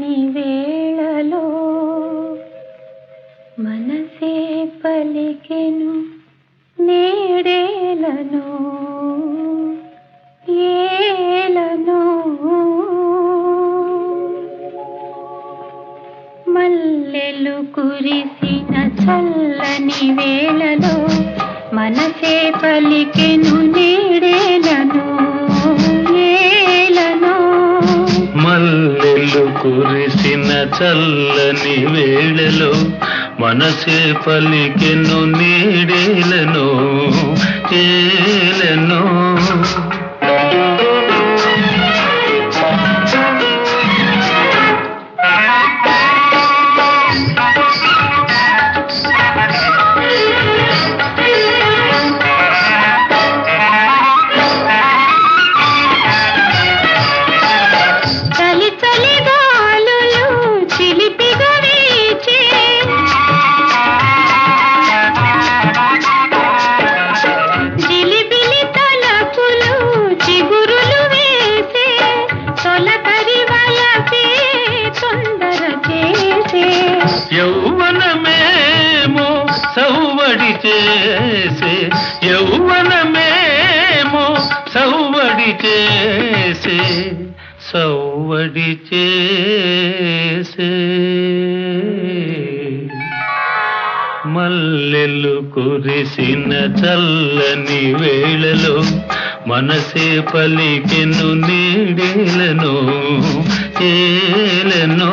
చల్లని వేళలో మనసే పలికెను నేడేలను ఏలను. మల్లెలు కురిసిన చల్లని వేళలో మనసే పలికెను నేడేలను. కురిసిన చల్లని వేళలో మనసే పలికెను నీడేలను. యౌవనమేమో సౌవడి చేసే యౌవనమేమో సౌవడి చేసే సౌవడి చేసే. మల్లెలు కురిసిన చల్లని వేళలో మనసే పలికెను నీడేలను ఏలను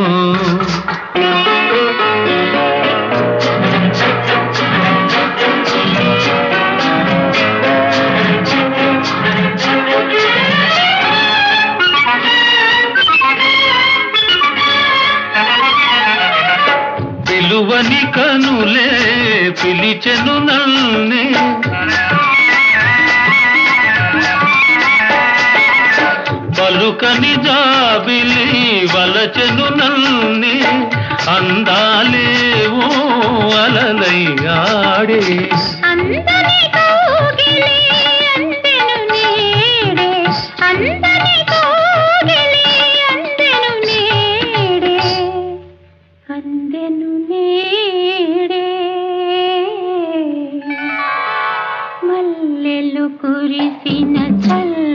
పిలువని కనులే పిలిచెను నల్నే. పలుకని జాబిలి వలచెను నల్ని. అందాలేవో అలలై ఆడే. అందని కోగిలి कुर्सी न चल।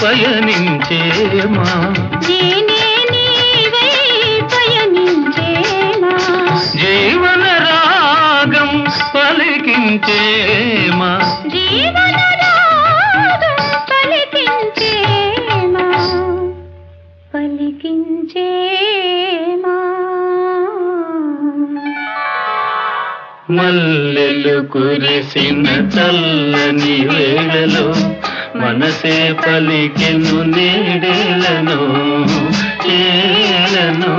పయనించేమా? జీవన రాగం పలికించేమా? పలికించేమా? మల్లెలు కురిసిన చల్లని వేళలో మనసే పలికెను నీడేలను ఏలను